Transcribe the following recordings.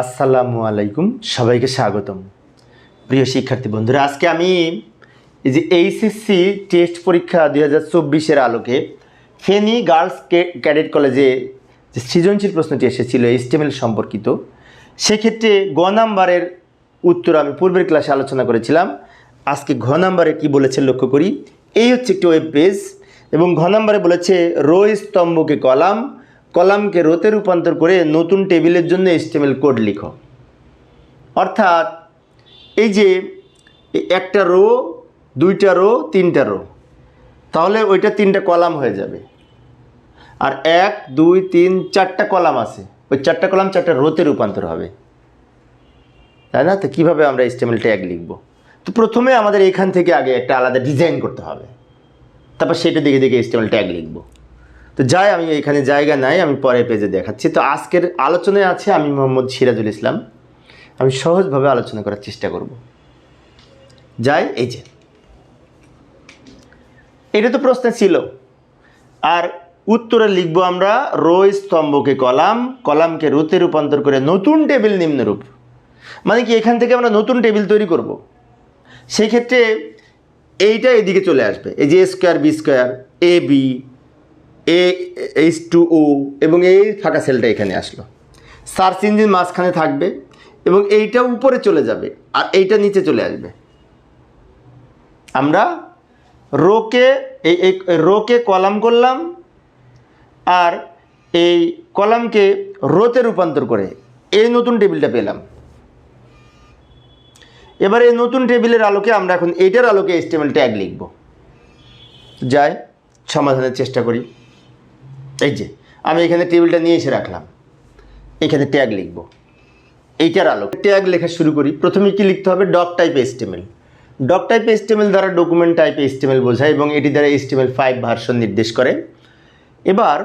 আসসালামু আলাইকুম, সবাইকে স্বাগতম। প্রিয় শিক্ষার্থী বন্ধুরা, আজকে আমি এই যে এইচএসসি টেস্ট পরীক্ষা দুই হাজার চব্বিশের আলোকে ফেনী গার্লস ক্যাডেট কলেজে যে সৃজনশীল প্রশ্নটি এসেছিল এইচটিএমএল সম্পর্কিত, সেক্ষেত্রে গ নাম্বারের উত্তর আমি পূর্বের ক্লাসে আলোচনা করেছিলাম। আজকে ঘ নাম্বারে কী বলেছে লক্ষ্য করি? এই হচ্ছে একটি ওয়েব পেজ এবং ঘ নাম্বারে বলেছে রো স্তম্ভকে কলাম কলামকে রোতে রূপান্তর করে নতুন টেবিলের জন্য এস্টেমেল কোড লিখো। অর্থাৎ এই যে একটা রো, দুইটা রো, তিনটা রো, তাহলে ওইটা তিনটা কলাম হয়ে যাবে। আর এক, দুই, তিন, চারটা কলাম আছে। ওই চারটা কলাম চারটা রোতে রূপান্তর হবে। তাই না? তো কীভাবে আমরা এস্টেমেল ট্যাগ লিখব? তো প্রথমে আমাদের এখান থেকে আগে একটা আলাদা ডিজাইন করতে হবে। তারপর সেটা দেখে দেখে এস্টেমেল ট্যাগ লিখব। তো যাই, আমি এখানে জায়গা নাই, আমি পরে পেজে দেখাচ্ছি। তো আজকের আলোচনায় আছে আমি মোহাম্মদ সিরাজুল ইসলাম। আমি সহজভাবে আলোচনা করার চেষ্টা করব। যাই, এই যে। এটা তো প্রশ্ন ছিল। আর উত্তরে লিখব আমরা রো স্তম্ভকে কলাম, কলামকে রুতে রূপান্তর করে নতুন টেবিল নিম্নরূপ। মানে কি, এখান থেকে আমরা নতুন টেবিল তৈরি করব? সেই ক্ষেত্রে এইটা এদিকে চলে আসবে। এই যে square B square A B A H to O এবং এই ফাঁকা সেলটা এখানে আসলো। সার্চ ইঞ্জিন মাঝখানে থাকবে এবং এইটা উপরে চলে যাবে আর এইটা নিচে চলে আসবে। আমরা রোকে এই রোকে কলাম করলাম আর এই কলামকে রোতে রূপান্তর করে এই নতুন টেবিলটা পেলাম। এবার এই নতুন টেবিলের আলোকে আমরা এখন এইটার আলোকে এস্টিমেল ট্যাগ লিখব। যাই, সমাধানের চেষ্টা করি। এই যে, আমি এখানে টেবিলটা নিয়ে এসে রাখলাম। এখানে ট্যাগ লিখব। এইটার আলো ট্যাগ লেখা শুরু করি। প্রথমে কি লিখতে হবে? Doc type HTML doc type HTML দ্বারা ডকুমেন্ট টাইপ এস্টিমেল বোঝায় এবং এটি দ্বারা এস্টিমেল ফাইভ ভার্সন নির্দেশ করে। এবার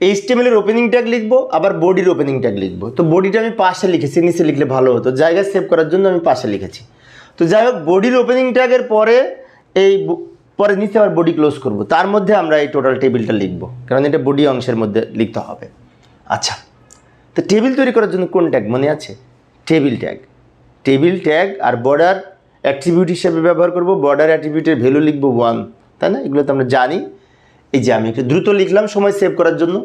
এইচটিএমএলের ওপেনিং ট্যাগ লিখব, আবার বডির ওপেনিং ট্যাগ লিখব। তো বডিটা আমি পাশে লিখেছি, নিচে লিখলে ভালো হতো। জায়গা সেভ করার জন্য আমি পাশে লিখেছি। তো যাই হোক, বডির ওপেনিং ট্যাগের পরে এই পরে নিচে আবার বডি ক্লোজ করব। তার মধ্যে আমরা এই টোটাল টেবিলটা লিখব। কারণ এটা বডি অংশের মধ্যে লিখতে হবে। আচ্ছা তো টেবিল তৈরি করার জন্য কোন ট্যাগ মনে আছে? টেবিল ট্যাগ টেবিল ট্যাগ আর বর্ডার অ্যাট্রিবিউট হিসেবে ব্যবহার করব। বর্ডার অ্যাট্রিবিউটের ভ্যালু লিখব ওয়ান তাই না? এগুলো তো আমরা জানি। এই যে আমি একটু দ্রুত লিখলাম সময় সেভ করার জন্য।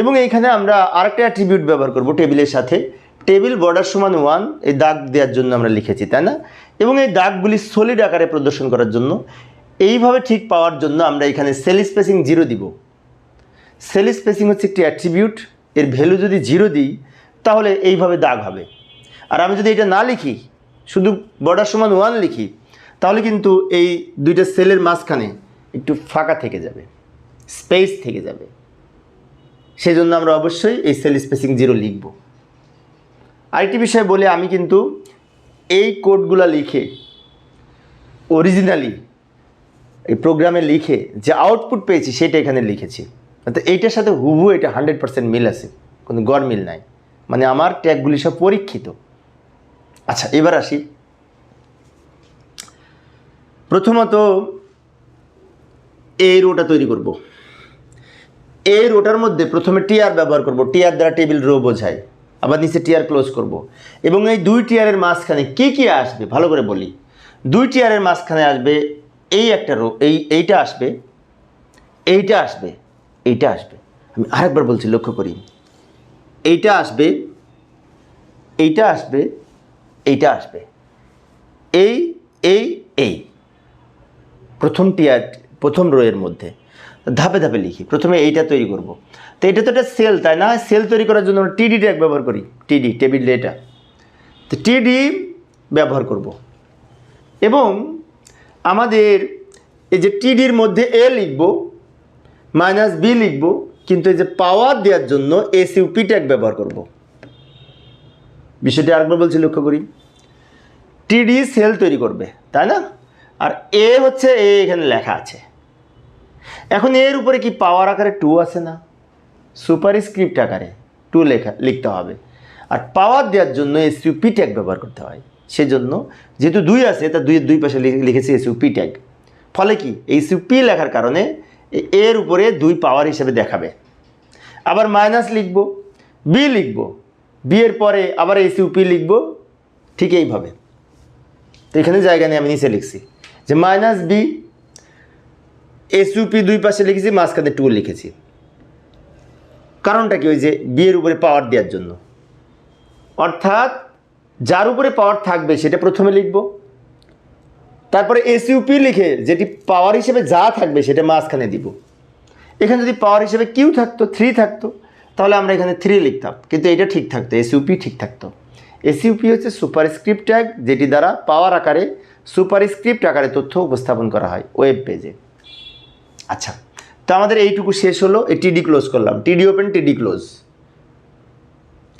এবং এইখানে আমরা আরেকটা অ্যাট্রিবিউট ব্যবহার করব টেবিলের সাথে। টেবিল বর্ডার সমান ওয়ান এই দাগ দেওয়ার জন্য আমরা লিখেছি, তাই না? এবং এই দাগগুলি সলিড আকারে প্রদর্শন করার জন্য এইভাবে ঠিক পাওয়ার জন্য আমরা এখানে সেল স্পেসিং জিরো দিব। সেল স্পেসিং হচ্ছে একটি অ্যাট্রিবিউট এর ভ্যালু যদি জিরো দিই, তাহলে এইভাবে দাগ হবে। আর আমি যদি এটা না লিখি, শুধু বর্ডার সমান ওয়ান লিখি, তাহলে কিন্তু এই দুইটা সেলের মাঝখানে একটু ফাঁকা থেকে যাবে স্পেস থেকে যাবে। সেই জন্য আমরা অবশ্যই এই সেল স্পেসিং জিরো লিখব। আরেকটি বিষয় বলে আমি কিন্তু এই কোডগুলো লিখে অরিজিনালি এই প্রোগ্রামে লিখে যে আউটপুট পেয়েছি সেটা এখানে লিখেছি। অর্থাৎ এইটার সাথে হুবু এটা হান্ড্রেড পার্সেন্ট মিল আছে, কোনো গড় মিল নাই। মানে আমার ট্যাগগুলি সব পরীক্ষিত। আচ্ছা এবার আসি। প্রথমত এই রোটা তৈরি করব। এই রোটার মধ্যে প্রথমে টিয়ার ব্যবহার করব। টিয়ার দ্বারা টেবিল রো বোঝায়। আবার নিচে টিয়ার ক্লোজ করব। এবং এই দুই টিয়ারের মাঝখানে কী কী আসবে? ভালো করে বলি। দুই টিয়ারের মাঝখানে আসবে এই একটা রো, এই, এইটা আসবে এইটা আসবে এইটা আসবে। আমি আরেকবার বলছি, লক্ষ্য করি। এইটা আসবে এইটা আসবে এইটা আসবে। এই এই এই। প্রথম টিয়ার প্রথম রোয়ের মধ্যে। ধাপে ধাপে লিখি। প্রথমে এইটা তৈরি করব। তো এটা তো একটা সেল, তাই না? সেল তৈরি করার জন্য আমরা টিডি ট্যাগ ব্যবহার করি। টিডি টেবিল ডেটা। তো টিডি ব্যবহার করব। এবং আমাদের এই যে টিডির মধ্যে এ লিখব মাইনাস বি লিখব, কিন্তু এই যে পাওয়ার দেওয়ার জন্য এসইউপি ট্যাগ ব্যবহার করব। বিষয়টি আরেকবার বলছি, লক্ষ্য করি। টিডি সেল তৈরি করবে, তাই না? আর এ হচ্ছে এ এখানে লেখা আছে। এখন এর উপরে কি পাওয়ার আকারে টু আছে না? সুপার স্ক্রিপ্ট আকারে টু লেখা, লিখতে হবে। আর পাওয়ার দেওয়ার জন্য এসইউপি ট্যাগ ব্যবহার করতে হয়। সেজন্য যেহেতু দুই আছে, তা দুইয়ের দুই পাশে লিখে- লিখেছি এসইউপি ট্যাগ ফলে কি? এইচইউপি লেখার কারণে এর উপরে দুই পাওয়ার হিসেবে দেখাবে। আবার মাইনাস লিখব বি লিখব বিয়ের পরে আবার এস ইউপি লিখব, ঠিক এইভাবে। তো এখানে জায়গা নিয়ে আমি নিচে লিখছি। যে মাইনাস বি এস ইউপি দুই পাশে লিখেছি, মাঝখানে টু লিখেছি। কারণটা কি? ওই যে বিয়ের উপরে পাওয়ার দেওয়ার জন্য। অর্থাৎ যার উপরে পাওয়ার থাকবে সেটা প্রথমে লিখব। তারপরে এসইউপি লিখে যেটি পাওয়ার হিসেবে যা থাকবে সেটা মাঝখানে দিব। এখানে যদি পাওয়ার হিসেবে কিউ থাকতো থ্রি থাকতো, তাহলে আমরা এখানে থ্রি লিখতাম। কিন্তু এটা ঠিক থাকতো এসইউপি ঠিক থাকতো। এসইউপি হচ্ছে সুপারস্ক্রিপ্ট ট্যাগ যেটি দ্বারা পাওয়ার আকারে সুপারস্ক্রিপ্ট আকারে তথ্য উপস্থাপন করা হয় ওয়েব পেজে আচ্ছা তো আমাদের এইটুকু শেষ হলো, এই টিডি ক্লোজ করলাম। টিডি ওপেন টিডি ক্লোজ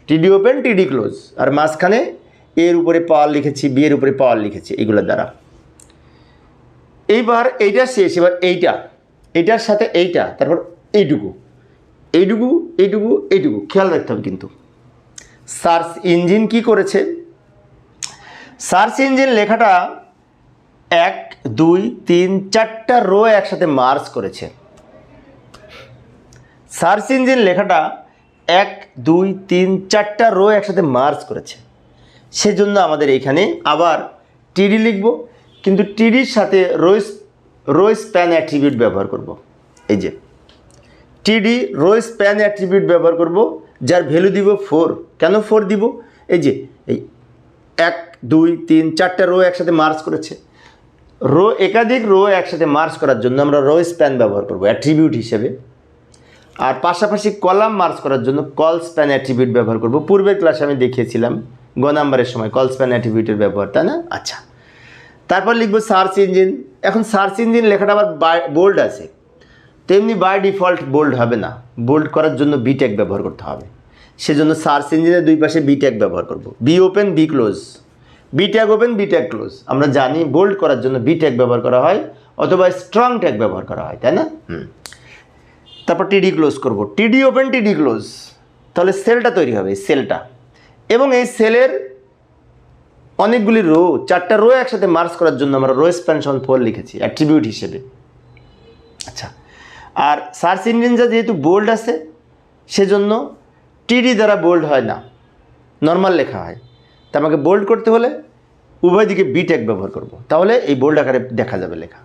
টিডি ওপেন টিডি ক্লোজ আর মাঝখানে এর উপরে পাওয়ার লিখেছি, বি এর উপরে পাওয়ার লিখেছি এইগুলোর দ্বারা। এইবার এইটা শেষ, এবার এইটা। এইটার সাথে এইটা, তারপর এইটুকু। এইটুকু এইটুকু এইটুকু। খেয়াল রাখতে হবে কিন্তু। সার্চ ইঞ্জিন কি করেছে? সার্চ ইঞ্জিন লেখাটা এক, দুই, তিন, চারটা রো একসাথে মার্চ করেছে। সার্চ ইঞ্জিন লেখাটা এক, দুই, তিন, চারটা রো একসাথে মার্চ করেছে। সেজন্য আমাদের এখানে আবার টিডি লিখব, কিন্তু টিডির সাথে রোইস রো স্প্যান অ্যাট্রিবিউট ব্যবহার করব। এই যে, টিডি রো প্যান অ্যাট্রিবিউট ব্যবহার করব, যার ভ্যালু দিব ফোর। কেন ফোর দিব? এই যে, এই এক, দুই, তিন, চারটা রো একসাথে মার্চ করেছে। রো একাধিক রো একসাথে মার্চ করার জন্য আমরা রো স্প্যান ব্যবহার করব, অ্যাট্রিবিউট হিসেবে। আর পাশাপাশি কলাম মার্চ করার জন্য কল স্প্যান অ্যাট্রিবিউট ব্যবহার করব। পূর্বের ক্লাসে আমি দেখিয়েছিলাম গ নাম্বারের সময় কল স্প্যান অ্যাট্রিবিউটের ব্যবহার, তাই না? আচ্ছা। তারপর লিখব সার্চ ইঞ্জিন এখন সার্চ ইঞ্জিন লেখাটা আবার বোল্ড আছে। তেমনি বাই ডিফল্ট বোল্ড হবে না। বোল্ড করার জন্য বি ব্যবহার করতে হবে। সেজন্য সার্চ ইঞ্জিনের দুই পাশে বি ট্যাগ ব্যবহার করব। B open B close B open B tag close আমরা জানি বোল্ড করার জন্য বি ব্যবহার করা হয়, অথবা স্ট্রং ট্যাগ ব্যবহার করা হয়, তাই না? তারপর টিডি ক্লোজ করব। টিডি ওপেন টিডি ক্লোজ তাহলে সেলটা তৈরি হবে সেলটা এবং এই সেলের অনেকগুলি রো, চারটা রো একসাথে মার্চ করার জন্য আমরা রো এক্সপ্যানশন ফোর লিখেছি, অ্যাট্রিবিউট হিসেবে। আচ্ছা আর সার্চ ইঞ্জিনটা যেহেতু বোল্ড আছে, সেজন্য টিডি দ্বারা বোল্ড হয় না, নর্মাল লেখা হয়। তা আমাকে বোল্ড করতে হলে উভয় দিকে বি ট্যাগ ব্যবহার করব, তাহলে এই বোল্ড আকারে দেখা যাবে লেখা।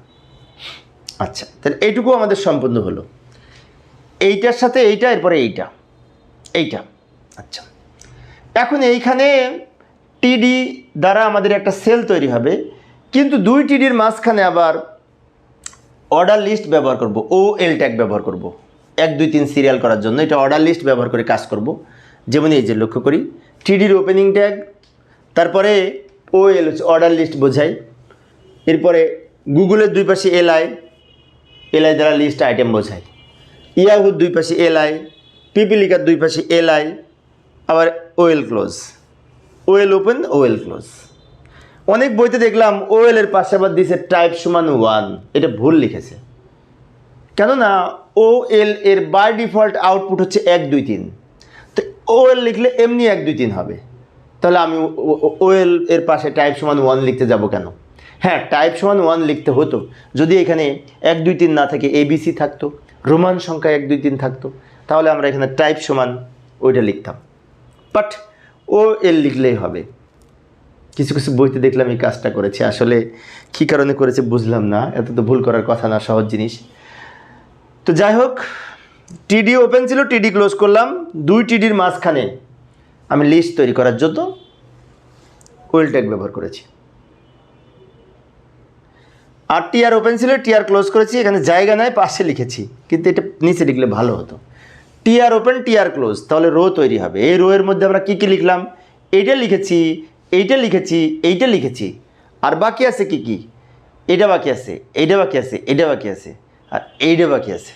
আচ্ছা তাহলে এইটুকু আমাদের সম্পূর্ণ হলো। এইটার সাথে এইটা, এরপরে এইটা। এইটা। আচ্ছা। এখন এইখানে টিডি দ্বারা আমাদের একটা সেল তৈরি হবে, কিন্তু দুই টিডির মাঝখানে আবার অর্ডার লিস্ট ব্যবহার করব ও এল ট্যাগ ব্যবহার করব। এক, দুই, তিন সিরিয়াল করার জন্য এটা অর্ডার লিস্ট ব্যবহার করে কাজ করব। যেমন এই যে লক্ষ্য করি টিডির ওপেনিং ট্যাগ তারপরে ও এল হচ্ছে অর্ডার লিস্ট বোঝাই, এরপরে গুগলের দুই পাশে এলআই এলআই দ্বারা লিস্ট আইটেম বোঝায় ইয়াহুর দুই পাশে এলআই পিপিলিকার দুই পাশে এলআই আবার UL close UL open UL close অনেক বইতে দেখলাম ওয়েল এর পাশে আবার দিছে টাইপ সমান ওয়ান এটা ভুল লিখেছে। কেননা ও এল এর বাই ডিফল্ট আউটপুট হচ্ছে এক দুই তিন। তো ওয়েল লিখলে এমনি এক দুই তিন হবে। তাহলে আমি ও ওয়েল এর পাশে টাইপ সমান ওয়ান লিখতে যাব কেন? হ্যাঁ টাইপ সমান ওয়ান লিখতে হতো। যদি এখানে এক দুই তিন না থাকে এবিসি থাকতো। রোমান সংখ্যা এক দুই তিন থাকতো। তাহলে আমরা এখানে টাইপ সমান ওইটা লিখতাম। বাট ও এল লিখলেই হবে। কিছু কিছু বইতে দেখলাম এই কাজটা করেছে। আসলে কী কারণে করেছে বুঝলাম না। এত তো ভুল করার কথা না, সহজ জিনিস। তো যাই হোক টিডি ওপেন ছিল টিডি ক্লোজ করলাম। দুই টিডির মাঝখানে আমি লিস্ট তৈরি করার জন্য ওয়েল ট্যাগ ব্যবহার করেছি। আর টিআর ওপেন ছিল টিআর ক্লোজ করেছি। এখানে জায়গা নাই, পাশে লিখেছি। কিন্তু এটা নিচে লিখলে ভালো হতো। TR open, TR close. তাহলে রো তৈরি হবে। এই রো এর মধ্যে আমরা কী কী লিখলাম? এইটা লিখেছি এইটা লিখেছি এইটা লিখেছি। আর বাকি আছে কি কি? এটা বাকি আছে, এইটা বাকি আছে এটা বাকি আছে, আর এইটা বাকি আছে।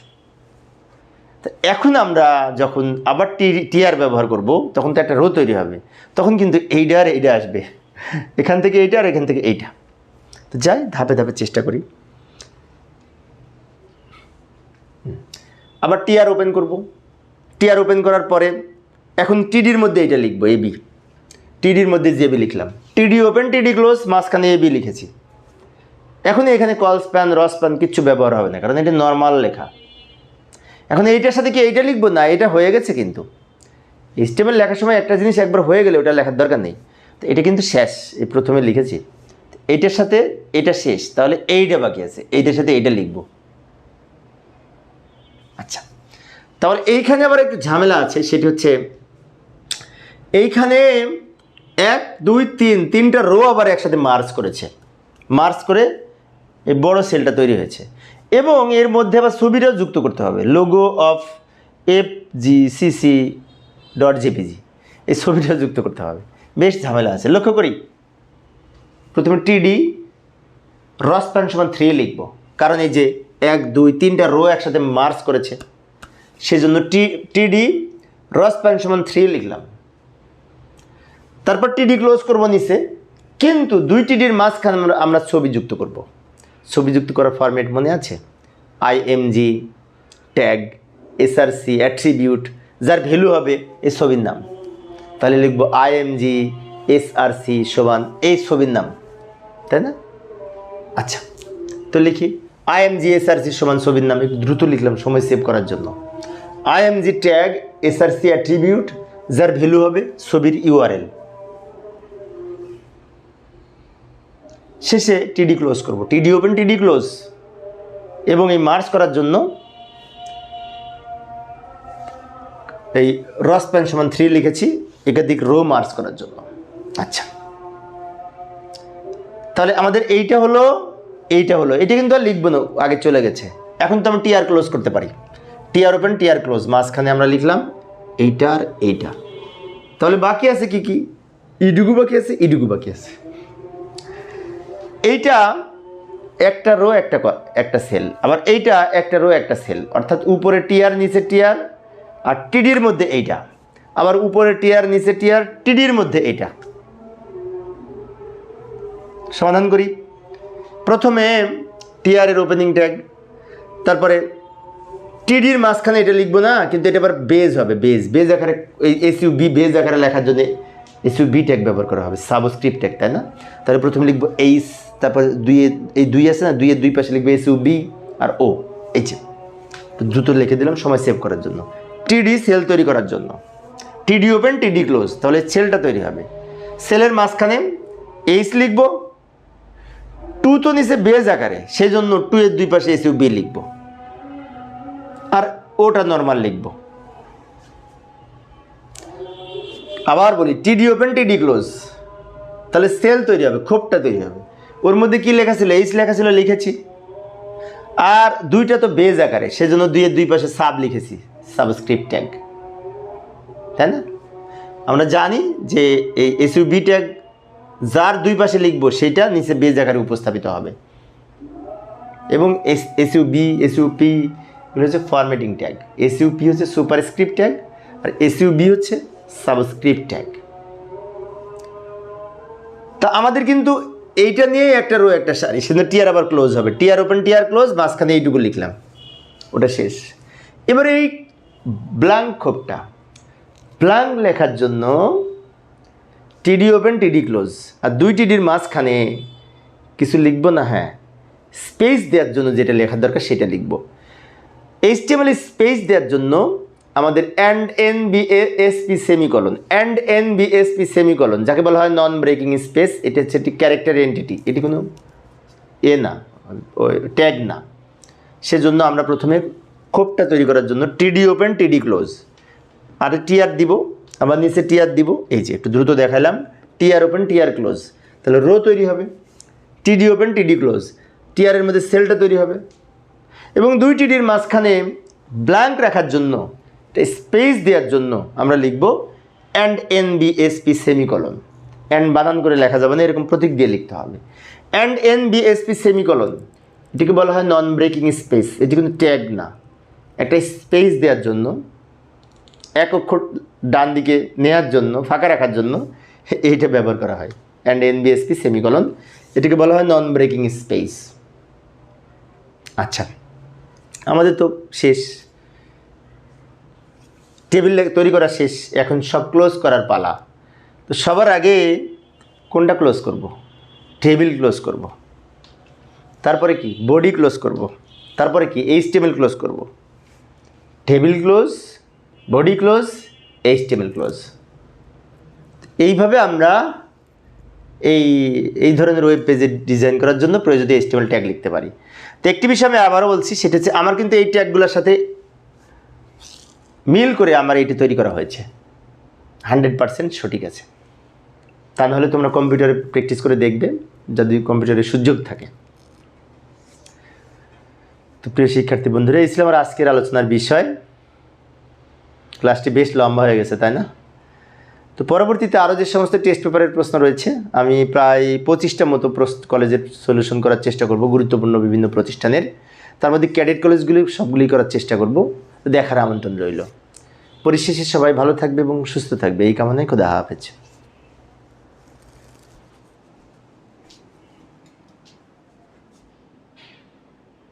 এখন আমরা যখন আবার টি, টিআর ব্যবহার করব, তখন তো একটা রো তৈরি হবে। তখন কিন্তু এইটা আর এইটা আসবে। এখান থেকে এইটা আর এখান থেকে এইটা। তো যাই, ধাপে ধাপে চেষ্টা করি। আবার টিআর ওপেন করব। টিআর ওপেন করার পরে এখন টিডির মধ্যে এটা লিখব এবি টিডির মধ্যে জেবি লিখলাম। টিডি ওপেন টিডি ক্লোজ মাঝখানে এবি লিখেছি। এখন এখানে কল স্প্যান রস স্প্যান কিচ্ছু ব্যবহার হবে না, কারণ এটা নর্মাল লেখা। এখন এইটার সাথে কি এইটা লিখব? না, এটা হয়ে গেছে কিন্তু। এইচটিএমএল লেখার সময় একটা জিনিস একবার হয়ে গেলে ওটা লেখার দরকার নেই। তো এটা কিন্তু শেষ, এই প্রথমে লিখেছি। এইটার সাথে এটা শেষ, তাহলে এইটা বাকি আছে। এইটার সাথে এইটা লিখব আচ্ছা তাহলে এইখানে আবার একটু ঝামেলা আছে, সেটি হচ্ছে এইখানে এক, দুই, তিন, তিনটা রো আবার একসাথে মার্চ করেছে। মার্চ করে এই বড় সেলটা তৈরি হয়েছে। এবং এর মধ্যে আবার ছবিটাও যুক্ত করতে হবে। Logo of F G CC dot JPG এই ছবিটাও যুক্ত করতে হবে। বেশ ঝামেলা আছে। লক্ষ্য করি। প্রথমে টিডি রস প্যান সমান থ্রি লিখব। কারণ এই যে এক, দুই, তিনটা রো একসাথে মার্চ করেছে সেজন্য টি, টিডি, রস প্যান সমান থ্রি লিখলাম। তারপর টিডি ক্লোজ করব নিচে, কিন্তু দুই টিডির মাঝখানে আমরা- আমরা ছবি যুক্ত করব। ছবি যুক্ত করার ফরম্যাট মনে আছে? আইএমজি ট্যাগ এসআরসি অ্যাট্রিবিউট যার ভ্যালু হবে এই ছবির নাম। তাহলে লিখব আইএমজি এসআরসি সমান এই ছবির নাম। তাই না? আচ্ছা তো লিখি আইএমজি এসআরসি সমান ছবির নাম, একটু দ্রুত লিখলাম, সময় সেভ করার জন্য। আইএমজি ট্যাগ এসআরসি অ্যাট্রিবিউট যার ভ্যালু হবে ছবির ইউআরএল শেষে টিডি ক্লোজ করব। টিডি ওপেন টিডি ক্লোজ এবং এই মার্চ করার জন্য এই রস প্যান সমান থ্রি লিখেছি, একাধিক রো মার্চ করার জন্য। আচ্ছা। তাহলে আমাদের এইটা হলো এইটা হলো। এটা কিন্তু আর লিখব না, আগে চলে গেছে। এখন তো আমরা টিআর ক্লোজ করতে পারি। TR open TR close. মাঝখানে আমরা লিখলাম এইটা আর এইটা। তাহলে বাকি আছে কি কি? ইডুগু বাকি আছে, ইডুগু বাকি আছে। এইটা একটা রো, একটা একটা সেল। আবার এইটা একটা রো, একটা সেল। অর্থাৎ উপরে টিয়ার নিচে টিয়ার আর টিডির মধ্যে এইটা। আবার উপরে টিয়ার নিচে টিয়ার টিডির মধ্যে এইটা। সমাধান করি। প্রথমে টিয়ারের ওপেনিং ট্যাগ তারপরে টিডির মাঝখানে এটা লিখব না, কিন্তু এটা আবার বেজ হবে বেজ বেজ আকারে এসইউ বি বেজ আকারে লেখার জন্য এসইউ বি ট্যাগ ব্যবহার করা হবে সাবস্ক্রিপ্ট ট্যাগ তাই না? তাহলে প্রথমে লিখব এইচ তারপর দুই এই দুই আছে না দুইয়ের দুই পাশে লিখব এসইউ বি আর ও এই যে। দ্রুত লিখে দিলাম, সময় সেভ করার জন্য। টিডি সেল তৈরি করার জন্য। টিডি ওপেন টিডি ক্লোজ তাহলে সেলটা তৈরি হবে। সেলের মাঝখানে এইচ লিখব টু তো নিচে বেজ আকারে সেই জন্য টু এর দুই পাশে এসইউ বি লিখব। ওটা নর্মাল লিখব। আবার বলি টিডি ওপেন টিডি ক্লোজ তাহলে সেল তৈরি হবে খোপটা তৈরি হবে। ওর মধ্যে কি লেখা ছিল? এইচ লেখা ছিল, লিখেছি। আর দুইটা তো বেজ আকারে, সেজন্য দুইয়ের দুই পাশে সাব লিখেছি সাবস্ক্রিপ্ট ট্যাগ তাই না? আমরা জানি যে এই এসইউ বি ট্যাগ যার দুই পাশে লিখব, সেটা নিচে বেজ আকারে উপস্থাপিত হবে। এবং S SU B SU P এগুলো হচ্ছে ফরম্যাটিং ট্যাগ এসইউ পি হচ্ছে সুপার স্ক্রিপ্ট ট্যাগ আর এসইউ বি হচ্ছে সাবস্ক্রিপ্ট ট্যাগ তা আমাদের কিন্তু এইটা নিয়েই একটা রো, একটা সারি, সেজন্য টিয়ার আবার ক্লোজ হবে। টিয়ার ওপেন টিয়ার ক্লোজ মাঝখানে এইটুকু লিখলাম। ওটা শেষ। এবার এই ব্ল্যাঙ্ক খোপটা ব্ল্যাঙ্ক লেখার জন্য টিডি ওপেন টিডি ক্লোজ আর দুই টিডির মাঝখানে কিছু লিখব না হ্যাঁ। স্পেস দেওয়ার জন্য যেটা লেখার দরকার সেটা লিখব। এইচটিএমএল স্পেস দেওয়ার জন্য আমাদের and N B S P semicolon and N B S P semicolon যাকে বলা হয় নন ব্রেকিং স্পেস এটা হচ্ছে একটি ক্যারেক্টার এন্টিটি এটি কোনো এ না ট্যাগ না। সেজন্য আমরা প্রথমে খোপটা তৈরি করার জন্য টিডি ওপেন টিডি ক্লোজ আর টিআর দিব, আবার নিচে টিআর দিব, এই যে একটু দ্রুত দেখালাম টিআর ওপেন টিআর ক্লোজ তাহলে রো তৈরি হবে টিডি ওপেন টিডি ক্লোজ টিআরের মধ্যে সেলটা তৈরি হবে এবং দুই টিডির মাঝখানে ব্ল্যাঙ্ক রাখার জন্য স্পেস দেওয়ার জন্য আমরা লিখব and N B S P semicolon and বানান করে লেখা যাবে না, এরকম প্রতীক দিয়ে লিখতে হবে। And N B S P semicolon এটিকে বলা হয় নন ব্রেকিং স্পেস এটি কিন্তু ট্যাগ না। একটা স্পেস দেওয়ার জন্য, এক অক্ষর ডান দিকে নেওয়ার জন্য, ফাঁকা রাখার জন্য এইটা ব্যবহার করা হয়। অ্যান্ড এনবিএসপি সেমিকলন এটিকে বলা হয় নন ব্রেকিং স্পেস আচ্ছা। আমাদের তো শেষ। টেবিল তৈরি করা শেষ। এখন সব ক্লোজ করার পালা। তো সবার আগে কোনটা ক্লোজ করব? টেবিল ক্লোজ করব। তারপরে কি? বডি ক্লোজ করব। তারপরে কি? এইচ টেবিল ক্লোজ করব। Table close, body close HTML close. এইভাবে আমরা এই এই ধরনের ওয়েব পেজে ডিজাইন করার জন্য প্রয়োজনীয় এইচটিএমএল ট্যাগ লিখতে পারি। তো একটি বিষয় আমি আবারও বলছি, সেটা হচ্ছে আমার কিন্তু এই ট্যাগগুলোর সাথে মিল করে আমার এটি তৈরি করা হয়েছে। হান্ড্রেড পারসেন্ট সঠিক আছে। তা নাহলে তোমরা কম্পিউটারে প্র্যাকটিস করে দেখবে, যদি কম্পিউটারে সুযোগ থাকে। তো প্রিয় শিক্ষার্থী বন্ধুরা, এই ছিল আমার আজকের আলোচনার বিষয়। ক্লাসটি বেশ লম্বা হয়ে গেছে, তাই না? তো পরবর্তীতে আরও যে সমস্ত টেস্ট পেপারের প্রশ্ন রয়েছে, আমি প্রায় পঁচিশটা মতো কলেজের সলিউশন করার চেষ্টা করব, গুরুত্বপূর্ণ বিভিন্ন প্রতিষ্ঠানের। তার মধ্যে ক্যাডেট কলেজগুলি সবগুলি করার চেষ্টা করব, দেখার আমন্ত্রণ রইল। পরিশেষে সবাই ভালো থাকবে এবং সুস্থ থাকবে। এই কামনায় খোদা হাফেজ।